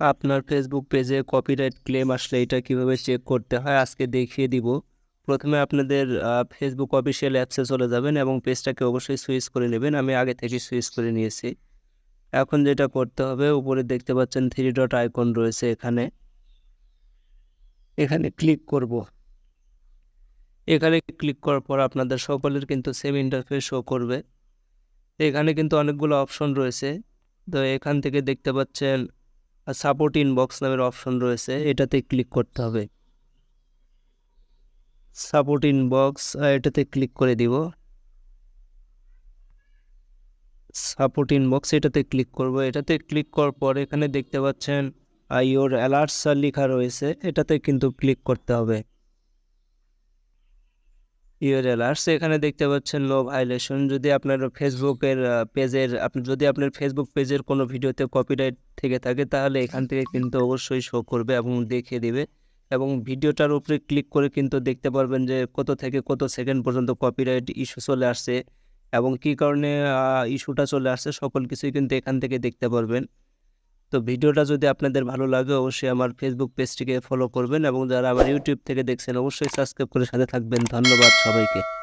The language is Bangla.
আপনার ফেসবুক পেজে কপিরাইট ক্লেম আসলে এটা কীভাবে চেক করতে হয়, আজকে দেখিয়ে দিব। প্রথমে আপনাদের ফেসবুক অফিসিয়াল অ্যাপসে চলে যাবেন এবং পেজটাকে অবশ্যই সুইচ করে নেবেন। আমি আগে থেকে সুইচ করে নিয়েছি। এখন যেটা করতে হবে, উপরে দেখতে পাচ্ছেন থ্রি ডট আইকন রয়েছে এখানে। এখানে ক্লিক করব। এখানে ক্লিক করার পর আপনাদের সকলের কিন্তু সেম ইন্টারফেস শো করবে। এখানে কিন্তু অনেকগুলো অপশন রয়েছে। তো এখান থেকে দেখতে পাচ্ছেন সাপোর্ট ইনবক্স নামের অপশন রয়েছে, এটাতে ক্লিক করতে হবে। সাপোর্ট ইনবক্স এটাতে ক্লিক করে দিব। সাপোর্ট ইনবক্স এটাতে ক্লিক করব। এটাতে ক্লিক করার পর এখানে দেখতে পাচ্ছেন ইওর অ্যালার্টস লেখা রয়েছে, এটাতে কিন্তু ক্লিক করতে হবে। ইওর অ্যালার্টস এখানে দেখতে পাচ্ছেন নো ভাইলেশন যদি আপনার ফেসবুকের পেজের আপনি যদি আপনার ফেসবুক পেজের কোনো ভিডিওতে কপিরাইট থেকে থাকে, তাহলে এখান থেকে কিন্তু অবশ্যই শো করবে এবং দেখিয়ে দিবে। এবং ভিডিওটার উপরে ক্লিক করে কিন্তু দেখতে পারবেন যে কত থেকে কত সেকেন্ড পর্যন্ত কপিরাইট ইস্যু চলে আসছে এবং কী কারণে ইস্যুটা চলে আসছে, সকল কিছুই কিন্তু এখান থেকে দেখতে পারবেন। তো ভিডিওটা যদি আপনাদের ভালো লাগে, অবশ্যই আমার ফেসবুক পেজটিকে ফলো করবেন এবং যারা আমার ইউটিউব থেকে দেখছেন, অবশ্যই সাবস্ক্রাইব করে সাথে থাকবেন। ধন্যবাদ সবাইকে।